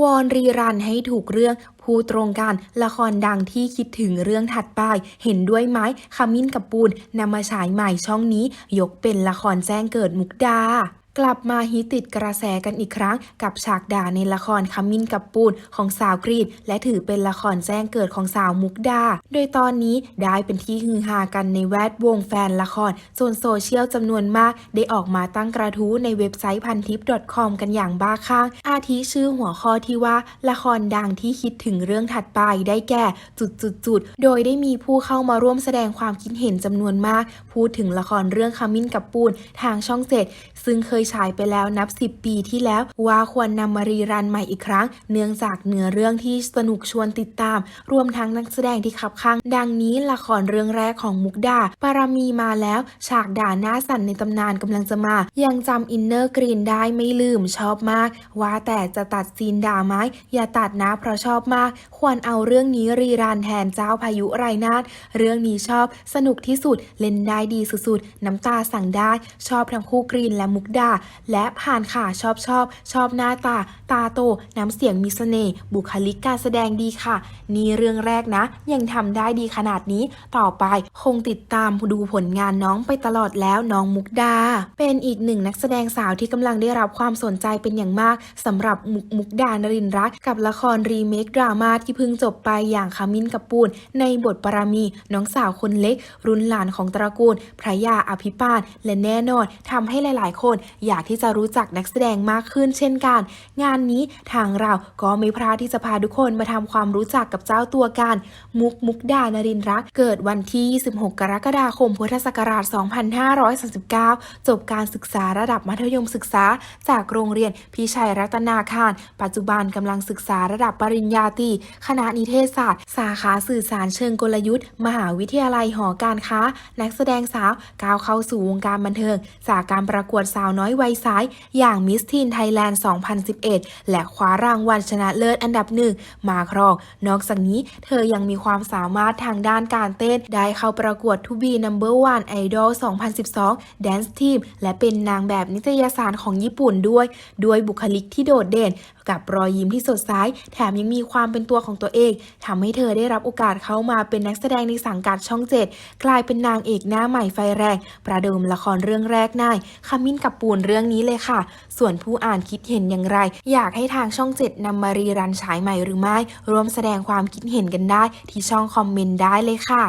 วอนรีรันให้ถูกเรื่องพูดตรงกันละครดังที่คิดถึงเรื่องถัดไป เห็นด้วยไหมขมิ้นกับปูนนำมาฉายใหม่ช่องนี้ ยกเป็นละครแจ้งเกิดมุกดา กลับมาฮิตติดกระแสกันอีกครั้ง กับฉากด่าในละครขมิ้นกับปูนของสาวกรีดและถือเป็นละครแจ้งเกิดของสาวมุกดา โดยตอนนี้ได้เป็นที่ฮือฮากันในแวดวงแฟนละครจนโซเชียลจำนวนมาก ได้ออกมาตั้งกระทู้ในเว็บไซต์พันทิป .com กันอย่างบ้าคลั่งอาทิชื่อหัวข้อที่ว่า ละครดังที่คิดถึงเรื่องถัดไปได้แก่จุดจุดจุดๆๆโดยได้มีผู้เข้ามาร่วมแสดงความคิดเห็นจำนวนมาก พูดถึงละครเรื่องขมิ้นกับปูนทางช่องเจ็ดซึ่งเคยฉายไปแล้วนับ 10 ปีที่แล้ว ว่าควรนำมารีรันใหม่อีกครั้ง เนื่องจากเนื้อเรื่องที่สนุกชวนติดตาม รวมทั้งนักแสดงที่ขับข้าง ดังนี้ละครเรื่องแรกของมุกดา ปารมีมาแล้ว ฉากด่าหน้าสั่นในตำนานกำลังจะมา ยังจำอินเนอร์กรีนได้ไม่ลืมชอบมาก ว่าแต่จะตัดซีนด่าไหมอย่าตัดนะเพราะชอบมาก ควรเอาเรื่องนี้รีรันแทนเจ้าพายุไรนาถเรื่องนี้ชอบสนุกที่สุดเล่นได้ดีสุดๆน้ำตาสั่งได้ ชอบทั้งคู่กรีนและมุกดาและผ่านค่ะชอบชอบ ชอบหน้าตา ตาโต น้ำเสียงมีเสน่ห์บุคลิกการแสดงดีค่ะ นี่เรื่องแรกนะ ยังทำได้ดีขนาดนี้ต่อไปคงติดตามดูผลงานน้องไปตลอดแล้วน้องมุกดา เป็นอีกหนึ่งนักแสดงสาวที่กำลังได้รับความสนใจเป็นอย่างมากสำหรับมุกมุกดานรินทร์รัตน์กับละครรีเมคดราม่าที่เพิ่งจบไปอย่างขมิ้นกับปูน ในบทปรามีน้องสาวคนเล็ก รุ่นหลานของตระกูล พระยาอภิปานและแน่นอนทำให้หลาย ๆ คนอยากที่จะรู้จักนักแสดงมากขึ้นเช่นกัน งานนี้ทางเราก็ไม่พลาดที่จะพาทุกคนมาทำความรู้จักกับเจ้าตัวกัน มุกมุกดานรินร์รัก เกิดวันที่ 26 กรกฎาคม พุทธศักราช 2539 จบการศึกษาระดับมัธยมศึกษา จากโรงเรียนพิชัยรัตนาคาร ปัจจุบันกำลังศึกษาระดับปริญญาตรีคณะนิเทศศาสตร์ สาขาสื่อสารเชิงกลยุทธ์ มหาวิทยาลัยหอการค้า นักแสดงสาวก้าวเข้าสู่วงการบันเทิง จากการประกวดสาวน้อยวัยสาย อย่างมิสทีนไทยแลนด์ 2011 และคว้ารางวัลชนะเลิศอันดับหนึ่งมาครอง นอกจากนี้เธอยังมีความสามารถทางด้านการเต้น ได้เข้าประกวดทูบีนัมเบอร์วันไอดอล2012 Dance Team และเป็นนางแบบนิตยสารของญี่ปุ่นด้วย ด้วยบุคลิกที่โดดเด่น กับรอยยิ้มที่สดใสแถมยังมีความเป็นตัวของตัวเองทำให้เธอได้รับโอกาสเข้ามาเป็นนักแสดงในสังกัดช่องเจ็ดกลายเป็นนางเอกหน้าใหม่ไฟแรง ประเดิมละครเรื่องแรกนายขมิ้นกับปูนเรื่องนี้เลยค่ะ ส่วนผู้อ่านคิดเห็นอย่างไร อยากให้ทางช่องเจ็ดนำมารีรันฉายใหม่หรือไม่ร่วมแสดงความคิดเห็นกันได้ที่ช่องคอมเมนต์ได้เลยค่ะ